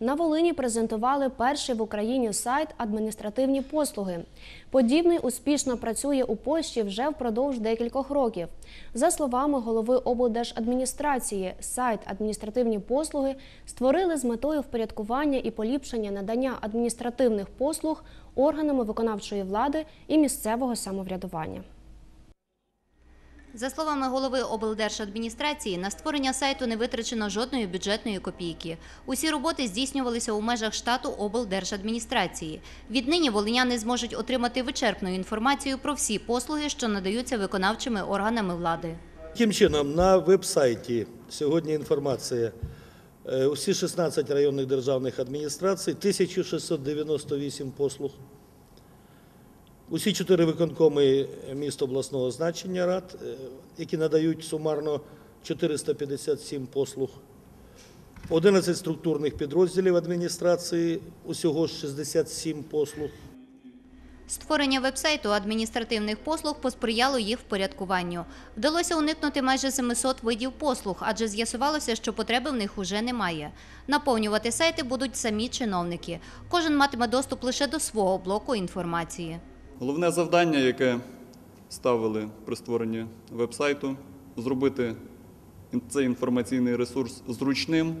На Волині презентували перший в Україні сайт адміністративні послуги. Подібний успішно працює у Польщі вже впродовж декількох років. За словами голови облдержадміністрації, сайт адміністративні послуги створили з метою впорядкування і поліпшення надання адміністративних послуг органами виконавчої влади і місцевого самоврядування. За словами голови облдержадміністрації, на створення сайту не витрачено жодної бюджетної копійки. Усі роботи здійснювалися у межах штату облдержадміністрації. Віднині волиняни зможуть отримати вичерпну інформацію про всі послуги, що надаються виконавчими органами влади. Таким чином, на веб-сайті сьогодні інформація. Е, Усі 16 районних державних адміністрацій, 1698 послуг. Усі чотири виконкоми міст обласного значення рад, е, які надають сумарно 457 послуг. 11 структурних підрозділів адміністрації, усього 67 послуг. Створення вебсайту адміністративних послуг посприяло їх впорядкуванню. Вдалося уникнути майже 700 видів послуг, адже з'ясувалося, що потреби в них уже немає. Наповнювати сайти будуть самі чиновники. Кожен матиме доступ лише до свого блоку інформації. Головне завдання, яке ставили при створенні веб-сайту, зробити цей інформаційний ресурс зручним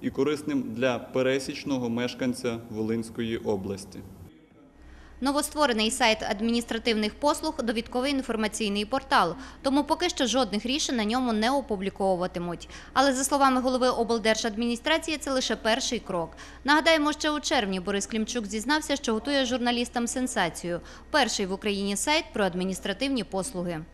і корисним для пересічного мешканця Волинської області. Новостворений сайт адміністративних послуг довідковий інформаційний портал, тому поки що жодних рішень на ньому не опубліковуватимуть. Але за словами голови облдержадміністрації, це лише перший крок. Нагадаємо, ще у червні Борис Клімчук зізнався, що готує журналістам сенсацію. Перший в Україні сайт про адміністративні послуги.